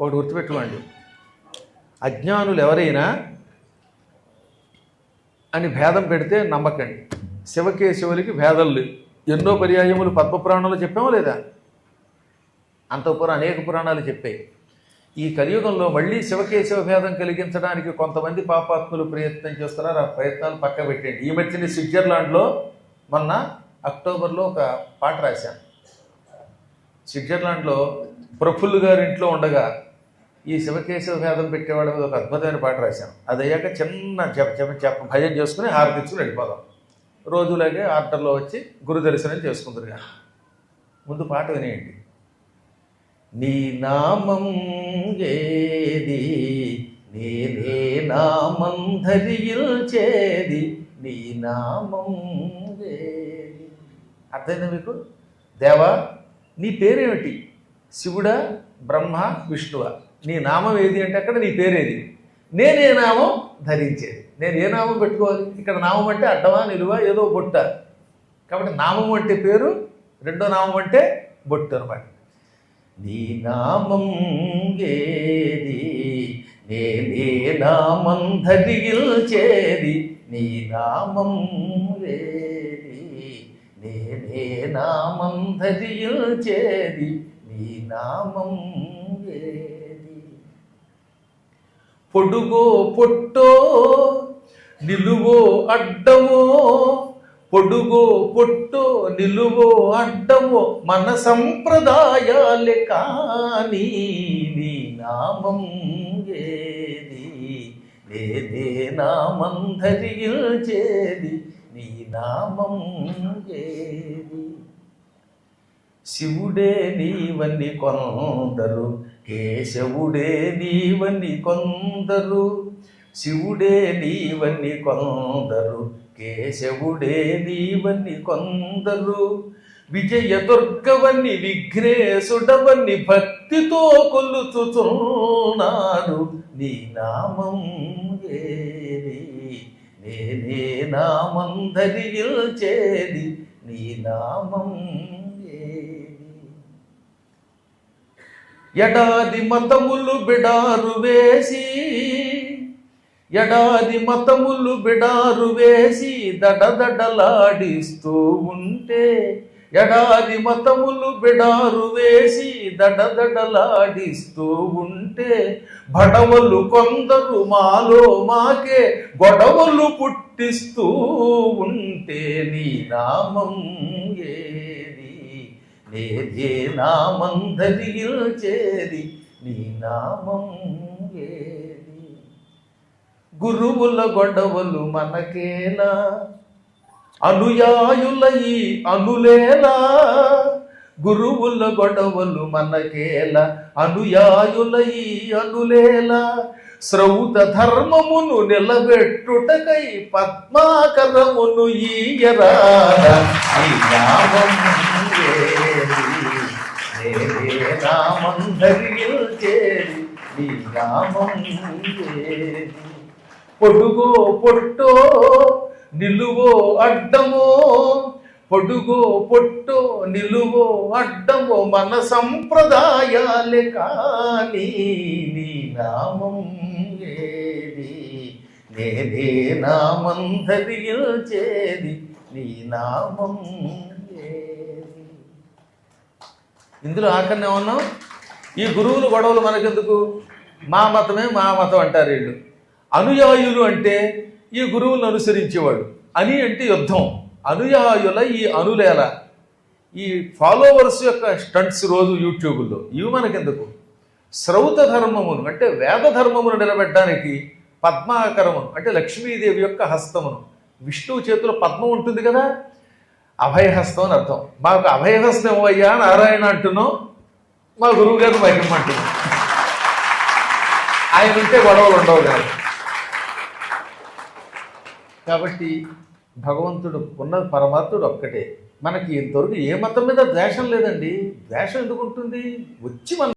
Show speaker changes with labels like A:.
A: ఒకటి గుర్తుపెట్టుకోండి. అజ్ఞానులు ఎవరైనా అని భేదం పెడితే నమ్మకండి. శివకేశవులకి భేదాలు ఎన్నో పర్యాయములు పద్మపురాణంలో చెప్పామో లేదా? అంతపురం అనేక పురాణాలు చెప్పాయి. ఈ కలియుగంలో మళ్ళీ శివకేశవ భేదం కలిగించడానికి కొంతమంది పాపాత్ములు ప్రయత్నం చేస్తున్నారు? ఆ ప్రయత్నాలు పక్క పెట్టండి ఈ మధ్యన స్విట్జర్లాండ్లో మొన్న అక్టోబర్లో ఒక పాట రాశాను. స్విట్జర్లాండ్లో ప్రఫుల్లు గారి ఇంట్లో ఉండగా ఈ శివకేశవ భేదం పెట్టేవాళ్ళ మీద ఒక అద్భుతమైన పాట రాశాను. అది అయ్యాక చిన్న చెప్ప చెప్ప చెప్ప భజన చేసుకుని హారతిచ్చుకుని వెళ్ళిపోదాం. రోజులాగే ఆర్డర్లో వచ్చి గురు దర్శనం చేసుకుందరుగా ముందు పాట వినేయండి. నీ నామం ఏది? నేనే నామం ధరిల్చేది నీ నామం ఏది? అర్థమైందా మీకు? దేవా నీ పేరేమిటి? శివుడ బ్రహ్మ విష్ణువ? నీ నామం ఏది అంటే అక్కడ నీ పేరేది. నేనే నామం ధరించేది? నేను ఏ నామం పెట్టుకోవాలి? ఇక్కడ నామం అంటే అడ్డమా నిలువ ఏదో బొట్ట. కాబట్టి నామం అంటే పేరు రెండో నామం అంటే బొట్టు అనమాట నీ నామం ఏది? నేనే నామం ధరిల్చేది నీ నామం ఏది? నేనే నామం ధరిల్చేది నీ నామం ఏది? పొడుగో పొట్టో నిలువో అడ్డమో పొడుగో పొట్టో నిలువో అడ్డమో మన సంప్రదాయాలే కానీ నీ నామం ఏది? లేదే నామం ధరిల్చేది నీ నామం ఏది? శివుడే నీవని కొందరు కేశవుడే నీవని కొందరు. శివుడే నీవని కొందరు కేశవుడే నీవని కొందరు. విజయ దుర్గవని విఘ్నేశుడవని భక్తితో కొలుచుచున్నారు నీ నామం ఏది? నేనే నామం ధరిల్చేది నీ నామం ఎడాది మతములు బిడారు వేసి ఎడాది మతములు బిడారు వేసి దడదడలాడిస్తూ ఉంటే ఎడాది మతములు బిడారు వేసి దడదడలాడిస్తూ ఉంటే భడవలు కొందరు మాలో మాకే గొడవలు పుట్టిస్తూ ఉంటే నీ నామం ఏ? నేదే నామం ధరిల్చేది నీ నామం ఏది? గురువుల గొడవలు మనకేలా అనుయాయుల ఈ అనులేలా గురువుల గొడవలు మనకేల? అనుయాయుల ఈ అనులేలా శ్రౌత ధర్మమును నిలబెట్టుటకై పద్మాకరమును ఈయరా. నామం ఏది? నేనే నామం ధరిల్చేది నీ నామం పొడుగో పొట్టో నిలువో అడ్డమో పొడుగో పొట్టో నిలువో అడ్డమో మన సంప్రదాయాలే కానీ నీ నామం ఏది? నేనే నామం ధరిల్చేది నీ నామం ఏది? ఇందులో ఆఖరిని ఏమన్నాం ఈ గురువులు గొడవలు మనకెందుకు? మా మతమే మా మతం అంటారు వీళ్ళు. అనుయాయులు అంటే ఈ గురువులను అనుసరించేవాడు. అని అంటే యుద్ధం. అనుయాయుల ఈ అనులేల. ఈ ఫాలోవర్స్ యొక్క స్టంట్స్ రోజు యూట్యూబ్లో. ఇవి మనకెందుకు? శ్రౌత ధర్మమును అంటే వేద ధర్మమును నిలబెట్టడానికి పద్మాకరమును అంటే లక్ష్మీదేవి యొక్క హస్తమును. విష్ణువు చేతిలో పద్మం ఉంటుంది కదా? అభయహస్తం అని అర్థం. మాకు అభయహస్తం అయ్యా నారాయణ అంటున్నాం. మా గురువు గారు మహిమంటున్నాం ఆయన ఉంటే గొడవలు ఉండవు కాదు. కాబట్టి భగవంతుడు ఉన్న పరమాత్ముడు ఒక్కటే. మనకి ఇంతవరకు ఏ మతం మీద ద్వేషం లేదండి. ద్వేషం ఎందుకు ఉంటుంది? వచ్చి మన